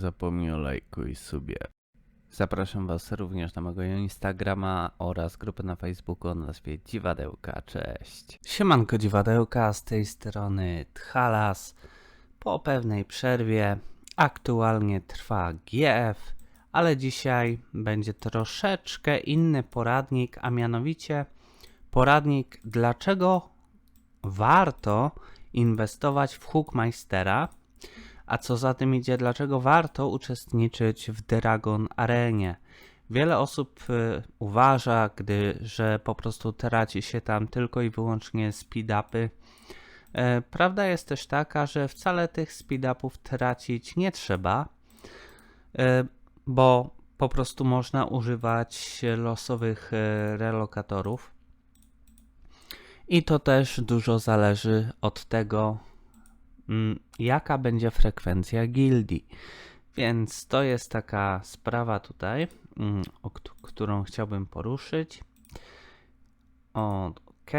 zapomnij o lajku i subie. Zapraszam Was również na mojego Instagrama oraz grupę na Facebooku o nazwie Dziwadełka. Cześć. Siemanko Dziwadełka, z tej strony Tchalas. Po pewnej przerwie aktualnie trwa GF, ale dzisiaj będzie troszeczkę inny poradnik, a mianowicie poradnik dlaczego warto inwestować w Hookmeistera, a co za tym idzie, dlaczego warto uczestniczyć w Dragon Arenie. Wiele osób y, uważa, gdy, że po prostu traci się tam tylko i wyłącznie speed-upy. E, Prawda jest też taka, że wcale tych speed-upów tracić nie trzeba, e, bo po prostu można używać losowych e, relokatorów. I to też dużo zależy od tego, jaka będzie frekwencja gildii. Więc to jest taka sprawa tutaj, mm, o kt- którą chciałbym poruszyć. Ok,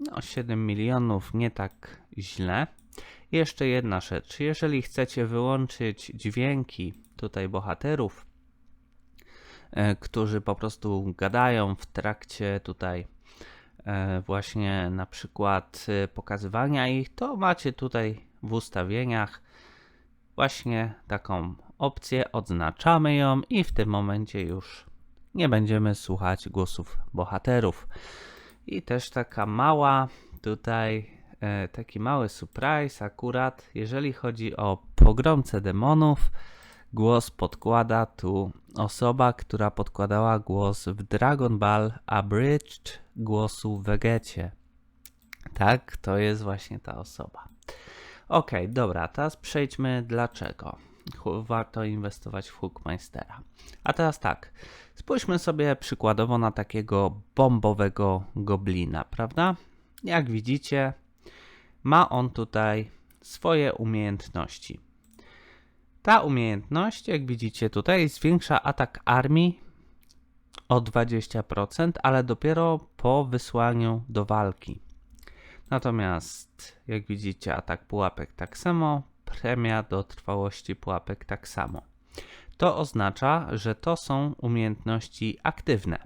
no 7 milionów, nie tak źle. Jeszcze jedna rzecz, jeżeli chcecie wyłączyć dźwięki tutaj bohaterów, e, którzy po prostu gadają w trakcie tutaj właśnie na przykład e, pokazywania ich, to macie tutaj w ustawieniach właśnie taką opcję, odznaczamy ją i w tym momencie już nie będziemy słuchać głosów bohaterów. I też taka mała tutaj, e, taki mały surprise akurat, jeżeli chodzi o pogromcę demonów, głos podkłada tu osoba, która podkładała głos w Dragon Ball Abridged głosu w Vegecie. Tak, to jest właśnie ta osoba. Ok, dobra, teraz przejdźmy dlaczego warto inwestować w Hookmeistera. A teraz tak, spójrzmy sobie przykładowo na takiego bombowego goblina, prawda? Jak widzicie, ma on tutaj swoje umiejętności. Ta umiejętność, jak widzicie tutaj, zwiększa atak armii o 20%, ale dopiero po wysłaniu do walki. Natomiast, jak widzicie, atak pułapek tak samo, premia do trwałości pułapek tak samo. To oznacza, że to są umiejętności aktywne.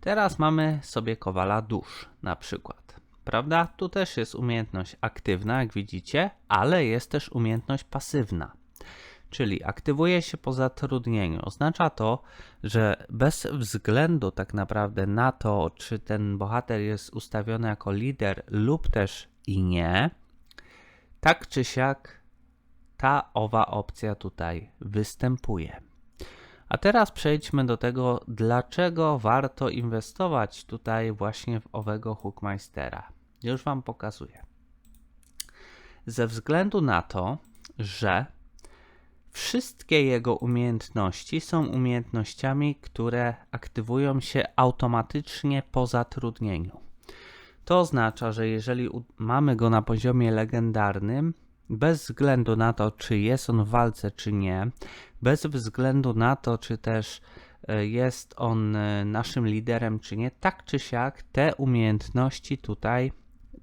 Teraz mamy sobie kowala dusz, na przykład. Prawda? Tu też jest umiejętność aktywna, jak widzicie, ale jest też umiejętność pasywna. Czyli aktywuje się po zatrudnieniu. Oznacza to, że bez względu tak naprawdę na to, czy ten bohater jest ustawiony jako lider lub też i nie, tak czy siak ta owa opcja tutaj występuje. A teraz przejdźmy do tego, dlaczego warto inwestować tutaj właśnie w owego Hookmeistera. Już Wam pokazuję. Ze względu na to, że wszystkie jego umiejętności są umiejętnościami, które aktywują się automatycznie po zatrudnieniu. To oznacza, że jeżeli mamy go na poziomie legendarnym, bez względu na to, czy jest on w walce, czy nie, bez względu na to, czy też e, jest on e, naszym liderem, czy nie, tak czy siak te umiejętności tutaj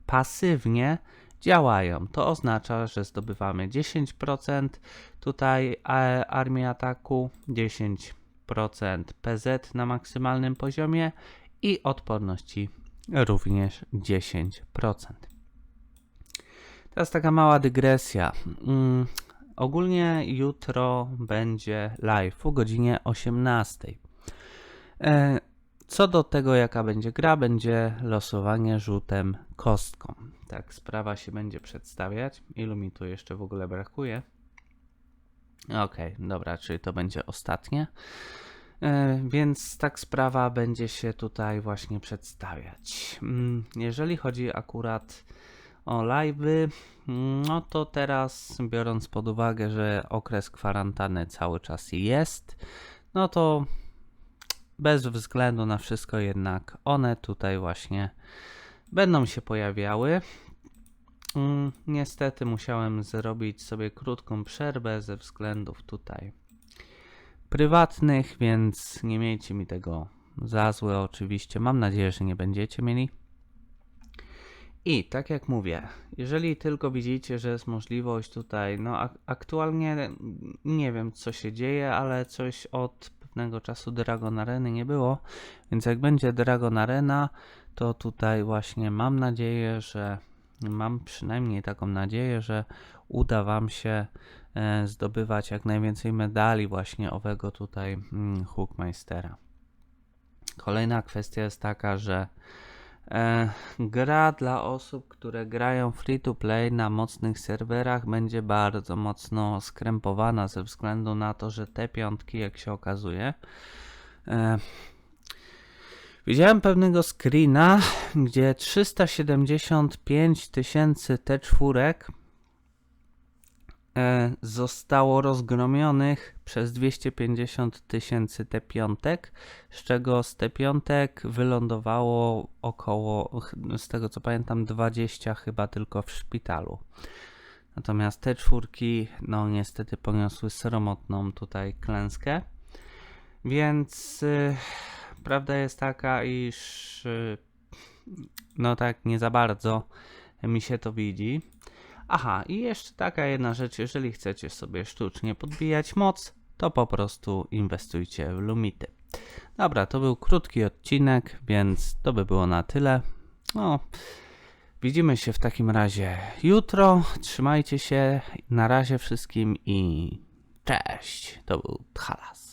pasywnie działają. To oznacza, że zdobywamy 10% tutaj e, armii ataku, 10% PZ na maksymalnym poziomie i odporności również 10%. Teraz taka mała dygresja. Mm, ogólnie jutro będzie live o godzinie 18. E, co do tego, jaka będzie gra, będzie losowanie rzutem kostką. Tak, sprawa się będzie przedstawiać. Ilu mi tu jeszcze w ogóle brakuje? Okej, dobra, czyli to będzie ostatnie. E, Więc tak sprawa będzie się tutaj właśnie przedstawiać. Mm, Jeżeli chodzi akurat o live'y, mm, no to teraz biorąc pod uwagę, że okres kwarantanny cały czas jest, no to bez względu na wszystko jednak one tutaj właśnie będą się pojawiały. Mm, Niestety musiałem zrobić sobie krótką przerwę ze względów tutaj prywatnych, więc nie miejcie mi tego za złe oczywiście. Mam nadzieję, że nie będziecie mieli. I tak jak mówię, jeżeli tylko widzicie, że jest możliwość tutaj, no ak- aktualnie nie wiem co się dzieje, ale coś od pewnego czasu Dragon Areny nie było, więc jak będzie Dragon Arena, to tutaj właśnie mam nadzieję, że mam przynajmniej taką nadzieję, że uda Wam się e, zdobywać jak najwięcej medali właśnie owego tutaj mm, Hookmeistera. Kolejna kwestia jest taka, że gra dla osób, które grają free to play na mocnych serwerach będzie bardzo mocno skrępowana ze względu na to, że te piątki, jak się okazuje, e, Widziałem pewnego screena, gdzie 375 tysięcy T4 e, zostało rozgromionych przez 250 tysięcy T5, z czego z T5 wylądowało około, z tego co pamiętam, 20 chyba tylko w szpitalu. Natomiast te czwórki, no niestety poniosły sromotną tutaj klęskę. Więc y, prawda jest taka, iż y, no tak nie za bardzo mi się to widzi. Aha, i jeszcze taka jedna rzecz, jeżeli chcecie sobie sztucznie podbijać moc, to po prostu inwestujcie w lumity. Dobra, to był krótki odcinek, więc to by było na tyle. No, widzimy się w takim razie jutro. Trzymajcie się. Na razie wszystkim i cześć. To był Thalas.